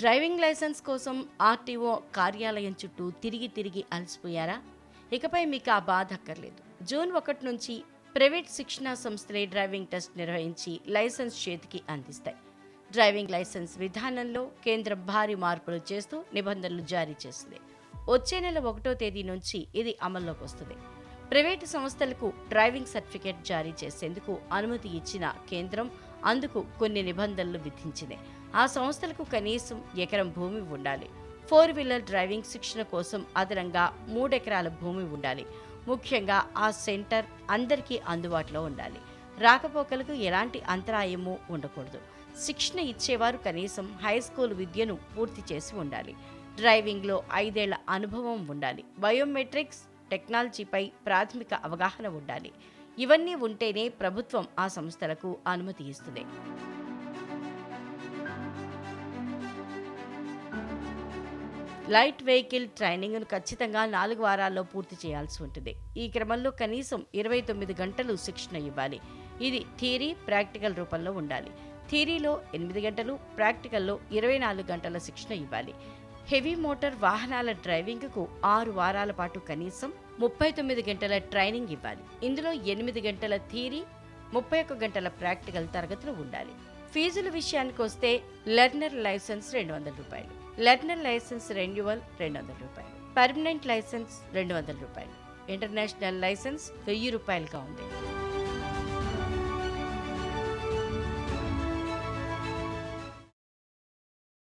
Driving licence కోసం RTO కార్యాలయం చుట్టూ తిరిగి తిరిగి అలసిపోయారా? ఇకపై మీకు ఆ బాధ అక్కర్లేదు. జూన్ ఒకటి నుంచి ప్రైవేట్ శిక్షణా సంస్థలే డ్రైవింగ్ టెస్ట్ నిర్వహించి లైసెన్స్ చేతికి అందిస్తాయి. డ్రైవింగ్ లైసెన్స్ విధానంలో కేంద్రం భారీ మార్పులు చేస్తూ నిబంధనలు జారీ చేసింది వచ్చే నెల ఒకటో తేదీ నుంచి ఇది అమల్లోకి వస్తుంది. ప్రైవేటు సంస్థలకు డ్రైవింగ్ సర్టిఫికేట్ జారీ చేసేందుకు అనుమతి ఇచ్చిన కేంద్రం అందుకు కొన్ని నిబంధనలు విధించింది ఆ సంస్థలకు కనీసం ఎకరం భూమి ఉండాలి. ఫోర్ వీలర్ డ్రైవింగ్ శిక్షణ కోసం అదనంగా మూడెకరాల భూమి ఉండాలి. ముఖ్యంగా ఆ సెంటర్ అందరికీ అందుబాటులో ఉండాలి. రాకపోకలకు ఎలాంటి అంతరాయము ఉండకూడదు. శిక్షణ ఇచ్చేవారు కనీసం హై స్కూల్ విద్యను పూర్తి చేసి ఉండాలి. డ్రైవింగ్లో ఐదేళ్ళ అనుభవం ఉండాలి. బయోమెట్రిక్స్ టెక్నాలజీపై ప్రాథమిక అవగాహన ఉండాలి. ఇవన్నీ ఉంటేనే ప్రభుత్వం ఆ సంస్థలకు అనుమతి ఇస్తుంది. లైట్ వెహికల్ ట్రైనింగ్ను ఖచ్చితంగా నాలుగు వారాల్లో పూర్తి చేయాల్సి ఉంటుంది. ఈ క్రమంలో కనీసం ఇరవై తొమ్మిది గంటలు శిక్షణ ఇవ్వాలి. ఇది థియరీ ప్రాక్టికల్ రూపంలో ఉండాలి. థియరీలో ఎనిమిది గంటలు ప్రాక్టికల్లో ఇరవై నాలుగు గంటల శిక్షణ ఇవ్వాలి. హెవీ మోటార్ వాహనాల డ్రైవింగ్కు ఆరు వారాల పాటు కనీసం ముప్పై తొమ్మిది గంటల ట్రైనింగ్ ఇవ్వాలి. ఇందులో ఎనిమిది గంటల థీరీ ముప్పై ఒక్క గంటల ప్రాక్టికల్ తరగతులు ఉండాలి. ఫీజుల విషయానికి వస్తే లెర్నర్ లైసెన్స్ రెండు వందల రూపాయలు లెర్నర్ లైసెన్స్ రెన్యువల్ రెండు వందల రూపాయలు పర్మనెంట్ లైసెన్స్ రెండు వందల రూపాయలు ఇంటర్నేషనల్ లైసెన్స్ వెయ్యి రూపాయలుగా ఉంది.